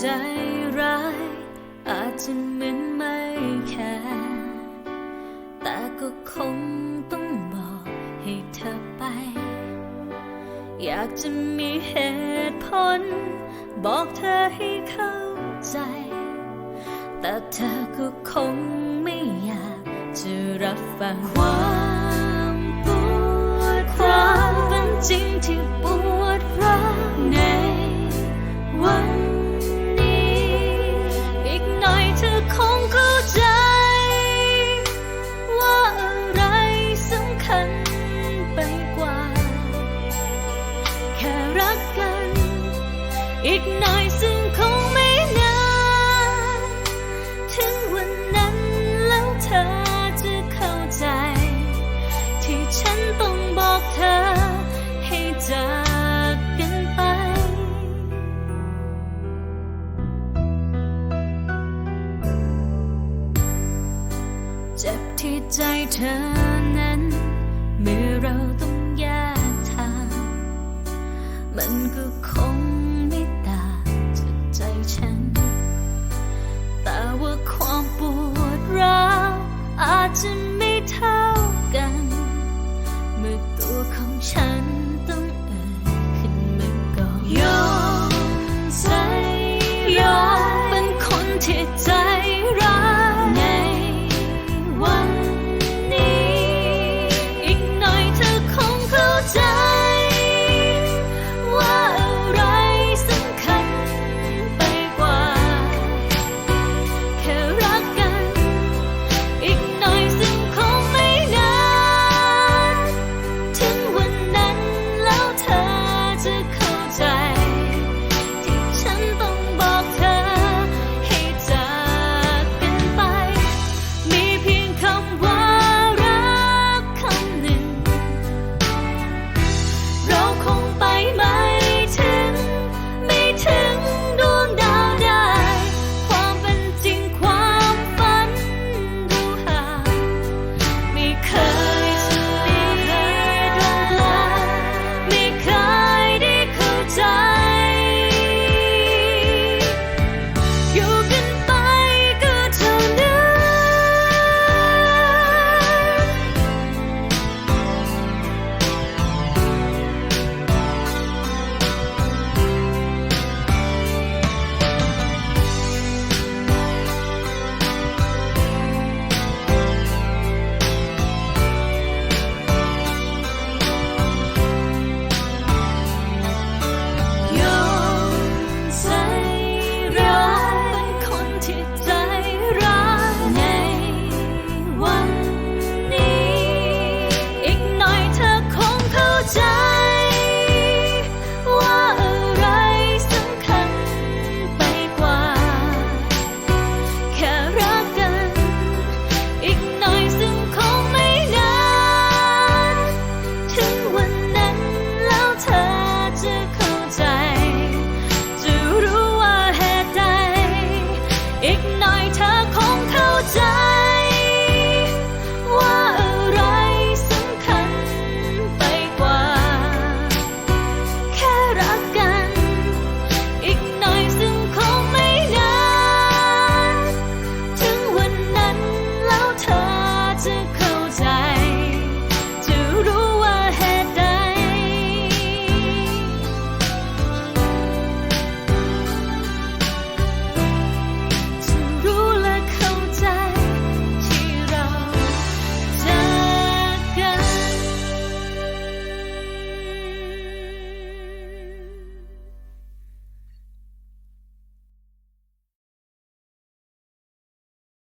ใจร้าย อาจจะเหมือนไม่แคร์แต่ก็คงต้องบอกให้เธอไป อยากจะมีเหตุผล บอกเธอให้เข้าใจ แต่เธอก็คงไม่อยากจะรับฟังความปวดความเป็นจริงที่ปวดร้าวในวัน เจ็บที่ใจเธอนั้น เมื่อเราต้องแยกทาง มันก็คงไม่ต่างจากใจฉัน แต่ว่าความปวดร้าวอาจจะไม่เท่ากัน เมื่อตัวของฉันต้องเอ่ยขึ้นมาก่อนยอมใจยอมเป็นคนที่ใจ